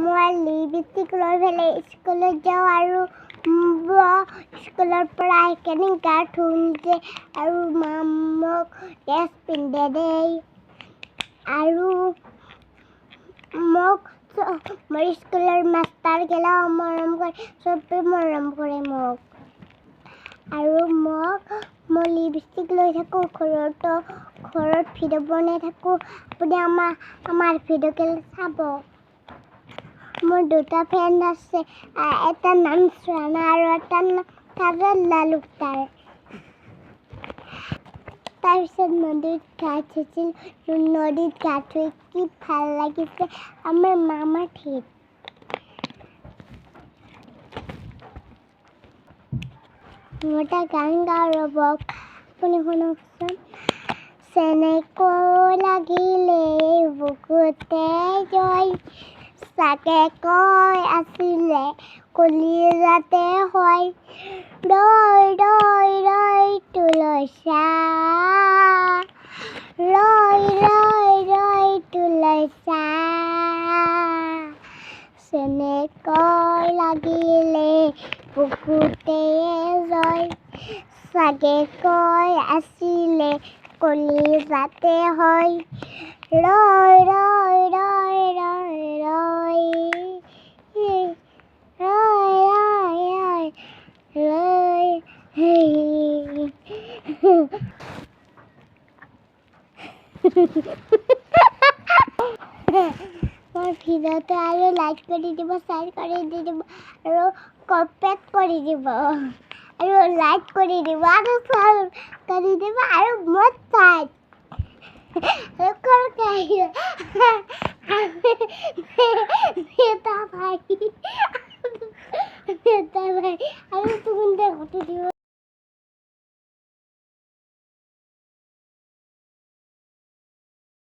মই লিপষ্টিক লৈ পেলাই স্কুলত যাওঁ আৰু স্কুলৰ পৰা কেনে গা যে আৰু মা মোক ড্ৰেছ পিন্ধে দেই। আৰু মোক মোৰ স্কুলৰ মাষ্টাৰগিলাও মৰম কৰে চবে মৰম কৰে মোক। আৰু মোক মই লিপষ্টিক লৈ থাকোঁ ঘৰতো ঘৰত ভিডিঅ' বনাই থাকোঁ। আপুনি আমাৰ আমাৰ ভিডিঅ'কেইটা চাব। মোৰ দুটা ফ্ৰেণ্ড আছে এটাৰ নাম চোৱানা আৰু এটাৰ নাম কাজল লালুকদাৰ তাৰপিছত নদীত গা ধুইছিল নদীত গা ধুই কি ভালো লাগিছে, আমাৰ মামাৰ ঠিক। মই এটা গান গাওঁ ৰ'ব, আপুনি শুনকচোন। চেনেকৈ লাগিলে বুকুতে জয় চাকে কৈ আছিলে কলিজাতে হয় ৰৈ ৰৈ ৰৈ তুলসা ৰৈ ৰৈ ৰৈ তুলসা চেনেকৈ লাগিলে বুকুতে জয় চাগে কৈ আছিলে কলিজাতে হয় ৰৈ ৰৈ আমার ভিডিওতে আরও লাইক করে দিব শেয়ার করে দিব আরও কমেন্ট করে দিব আৰু লাইক কৰি দিব আৰু শেয়ার কৰি দিব আৰু মোৰ চাই ভাই ভাই